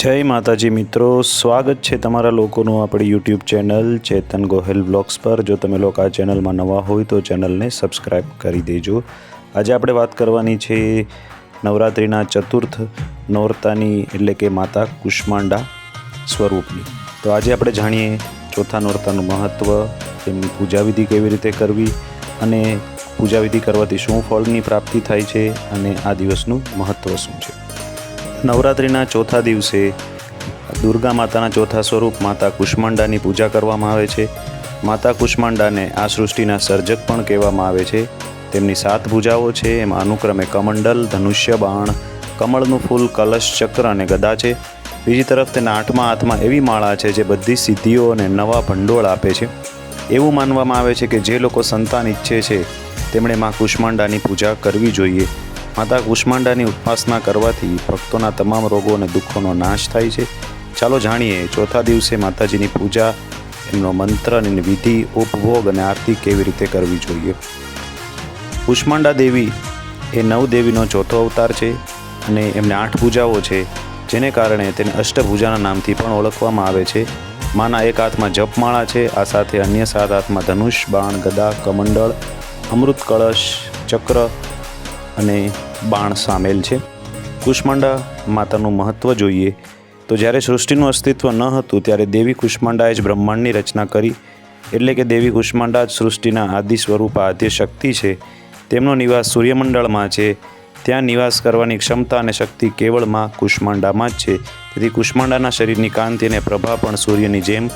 જય માતાજી મિત્રો, સ્વાગત છે તમારા લોકોનું આપણી YouTube channel Chetan Gohel blogs પર. જો તમે લોકો આ ચેનલમાં નવા હોય તો ચેનલને સબસ્ક્રાઈબ કરી દેજો. આજે આપણે વાત કરવાની છે નવરાત્રિના ચતુર્થ નોરતાની, એટલે કે માતા કુષ્માંડા સ્વરૂપની. તો આજે આપણે જાણીએ ચોથા નોરતાનું મહત્ત્વ તેમની પૂજાવિધિ કેવી રીતે કરવી અને પૂજાવિધિ કરવાથી શું ફળની પ્રાપ્તિ થાય છે અને આ દિવસનું મહત્ત્વ શું છે. નવરાત્રિના ચોથા દિવસે દુર્ગા માતાના ચોથા સ્વરૂપ માતા કુષ્માંડાની પૂજા કરવામાં આવે છે. માતા કુષ્માંડાને આ સૃષ્ટિના સર્જક પણ કહેવામાં આવે છે. તેમની સાત ભુજાઓ છે, એમાં અનુક્રમે કમંડલ, ધનુષ્ય, બાણ, કમળનું ફૂલ, કલશ, ચક્ર અને ગદા છે. બીજી તરફ તેના આઠમા હાથમાં એવી માળા છે જે બધી સિદ્ધિઓ અને નવા ભંડોળ આપે છે. એવું માનવામાં આવે છે કે જે લોકો સંતાન ઈચ્છે છે, તેમણે માં કુષ્માંડાની પૂજા કરવી જોઈએ. માતા કુષ્માંડાની ઉપાસના કરવાથી ભક્તોના તમામ રોગો અને દુઃખોનો નાશ થાય છે. ચાલો જાણીએ, ચોથા દિવસે માતાજીની પૂજા, એમનો મંત્ર અને વિધિ, ઉપભોગ અને આરતી કેવી રીતે કરવી જોઈએ? કુષ્માંડા દેવી એ નવ દેવીનો ચોથો અવતાર છે અને એમને આઠ પૂજાઓ છે, જેને કારણે તેને અષ્ટભુજાના નામથી પણ ઓળખવામાં આવે છે. માના એક હાથમાં જપમાળા છે, આ સાથે અન્ય સાત હાથમાં ધનુષ, બાણ, ગદા, કમંડળ અમૃત કળશ ચક્ર અને બાણ સામેલ છે. કુષ્માંડા માતાનું મહત્ત્વ જોઈએ. તો જ્યારે સૃષ્ટિનું અસ્તિત્વ ન હતું, ત્યારે દેવી કુષ્માંડાએ જ બ્રહ્માંડની રચના કરી. એટલે કે દેવી કુષ્માંડા જ સૃષ્ટિના આદિ સ્વરૂપ આદ્ય શક્તિ છે. તેમનો નિવાસ સૂર્યમંડળમાં છે. ત્યાં નિવાસ કરવાની ક્ષમતા અને શક્તિ કેવળમાં કુષ્માંડામાં જ છે. તેથી કુષ્માંડાના શરીરની કાંતિ અને પ્રભા પણ સૂર્યની જેમ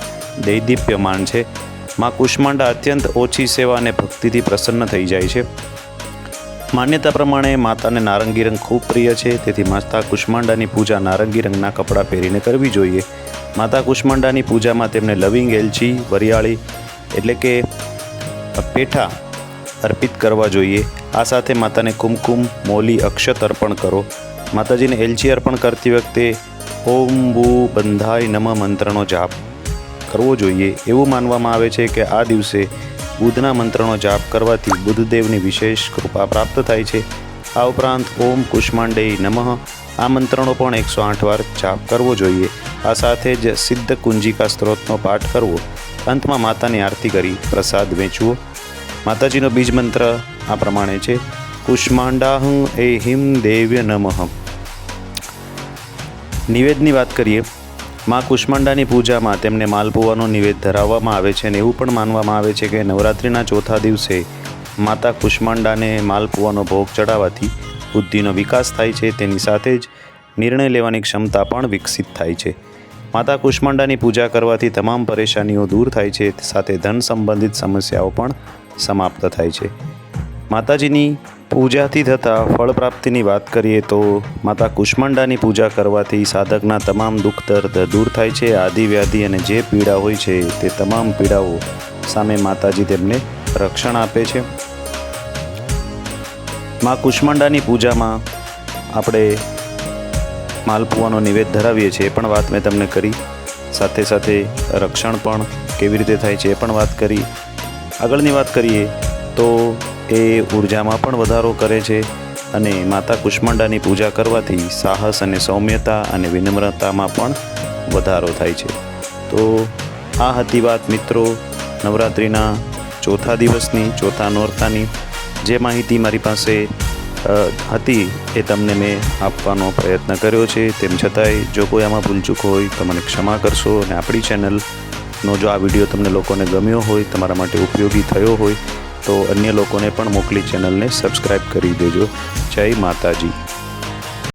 દૈદીપ્યમાન છે. માં કુષ્માંડા અત્યંત ઓછી સેવા અને ભક્તિથી પ્રસન્ન થઈ જાય છે. માન્યતા પ્રમાણે માતાને નારંગી રંગ ખૂબ પ્રિય છે, તેથી માતા કુષ્માંડાની પૂજા નારંગી રંગના કપડાં પહેરીને કરવી જોઈએ. માતા કુષ્માંડાની પૂજામાં તેમને લવિંગ એલચી, વરિયાળી એટલે કે પેઠા અર્પિત કરવા જોઈએ. આ સાથે માતાને કુમકુમ, મોલી, અક્ષત અર્પણ કરો. માતાજીને એલચી અર્પણ કરતી વખતે ઓમ બુ બંધાય નમ મંત્રનો જાપ કરવો જોઈએ. એવું માનવામાં આવે છે કે આ દિવસે બુધના મંત્રનો જાપ કરવાથી બુદ્ધદેવની વિશેષ કૃપા પ્રાપ્ત થાય છે. આ ઉપરાંત ઓમ કુષ્માંડે નમઃ. આ મંત્રનો પણ એકસો આઠ વાર જાપ કરવો જોઈએ. આ સાથે જ સિદ્ધ કુંજિકા સ્ત્રોતનો પાઠ કરવો. અંતમાં માતાની આરતી કરી, પ્રસાદ વેચવો. માતાજીનો બીજ મંત્ર આ પ્રમાણે છે. કુષ્માંડાહં એ હિમ દેવ્ય નમઃ. નિવેદની વાત કરીએ. માં કુષ્માંડાની પૂજામાં તેમને માલપુવાનો નિવેદ ધરાવવામાં આવે છે અને એવું પણ માનવામાં આવે છે કે નવરાત્રિના ચોથા દિવસે માતા કુષ્માંડાને માલપુવાનો ભોગ ચડાવવાથી બુદ્ધિનો વિકાસ થાય છે. તેની સાથે જ નિર્ણય લેવાની ક્ષમતા પણ વિકસિત થાય છે. માતા કુષ્માંડાની પૂજા કરવાથી તમામ પરેશાનીઓ દૂર થાય છે. સાથે ધન સંબંધિત સમસ્યાઓ પણ સમાપ્ત થાય છે. માતાજીની પૂજાથી થતા ફળ પ્રાપ્તિની વાત કરીએ તો માતા કુષ્માંડાની પૂજા કરવાથી સાધકના તમામ દુઃખ દર્દ દૂર થાય છે આદિવ્યાધિ અને જે પીડા હોય છે તે તમામ પીડાઓ સામે માતાજી તેમને રક્ષણ આપે છે. મા કુષ્માંડાની પૂજામાં આપણે માલપુવાનો નિવેદ ધરાવીએ છીએ, એ પણ વાત મેં તમને કરી. સાથે સાથે રક્ષણ પણ કેવી રીતે થાય છે એ પણ વાત કરી. આગળની વાત કરીએ તો એ ઉર્જામાં પણ વધારો કરે છે અને માતા કુષ્માંડાની પૂજા કરવાથી સાહસ અને સૌમ્યતા અને વિનમ્રતામાં પણ વધારો થાય છે. તો આ હતી વાત મિત્રો નવરાત્રિના ચોથા દિવસની, ચોથા નોરતાની. જે માહિતી મારી પાસે હતી એ તમને મેં આપવાનો પ્રયત્ન કર્યો છે. તેમ છતાંય જો કોઈ આમાં ભૂલચૂક હોય તો મને ક્ષમા કરશો અને આપણી ચેનલનો જો આ વીડિયો તમને લોકોને ગમ્યો હોય, તમારા માટે ઉપયોગી થયો હોય તો અન્ય લોકોને પણ મોકલી ચેનલને સબસ્ક્રાઈબ કરી દેજો. જય માતાજી.